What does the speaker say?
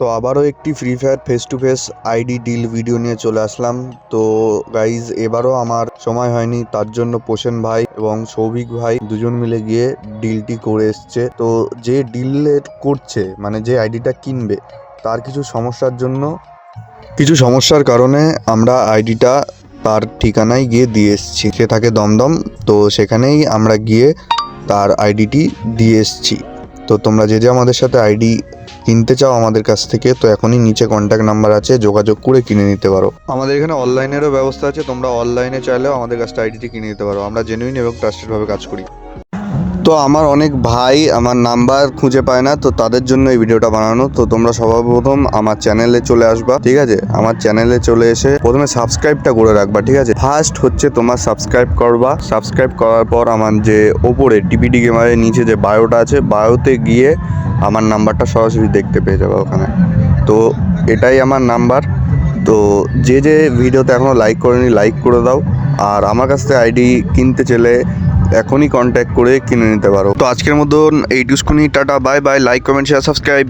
তো আবারও একটি free fire face to face ID deal video নিয়ে চলে আসলাম। তো গাইজ এবারও আমার সময় হয়নি, তার জন্য পোষেন ভাই এবং সৌভিক ভাই দুজন মিলে গিয়ে ডিলটি করে এসছে। তো যে ডিলের করছে মানে যে আইডিটা কিনবে, তার কিছু সমস্যার জন্য, কিছু সমস্যার কারণে আমরা আইডিটা তার ঠিকানায় গিয়ে দিয়ে এসেছি। সে থাকে দমদম, তো সেখানেই আমরা গিয়ে তার আইডিটি দিয়ে এসেছি। তো তোমরা যে যে আমাদের সাথে আইডি কিনতে চাও আমাদের কাছ থেকে, তো এখনই নিচে কন্ট্যাক্ট নাম্বার আছে, যোগাযোগ করে কিনে নিতে পারো। আমাদের এখানে অনলাইনেরও ব্যবস্থা আছে, তোমরা অনলাইনে চাইলেও আমাদের কাছ থেকে আইডিটি কিনে নিতে পারো। আমরা জেনুইন এবং ট্রাস্টেডভাবে কাজ করি। তো আমার অনেক ভাই আমার নাম্বার খুঁজে পায় না, তো তাদের জন্য এই ভিডিওটা বানানো। তো তোমরা সর্বপ্রথম আমার চ্যানেলে চলে আসবা, ঠিক আছে? আমার চ্যানেলে চলে এসে প্রথমে সাবস্ক্রাইবটা করে রাখবা, ঠিক আছে? ফার্স্ট হচ্ছে তোমার সাবস্ক্রাইব করবা। সাবস্ক্রাইব করার পর আমার যে ওপরে টিপিডি গেমারের নিচে যে বায়োটা আছে বায়োতে গিয়ে আমার নাম্বারটা সরাসরি দেখতে পেয়ে যাবে ওখানে। তো এটাই আমার নাম্বার। তো যে যে ভিডিওতে এখনও লাইক করেনি লাইক করে দাও। আর আমার কাছ থেকে আইডি কিনতে চলে এখনই কন্ট্যাক্ট করে কিনে নিতে পারো। তো আজকের মতন এই টুসকুনি tata bye bye like comment share subscribe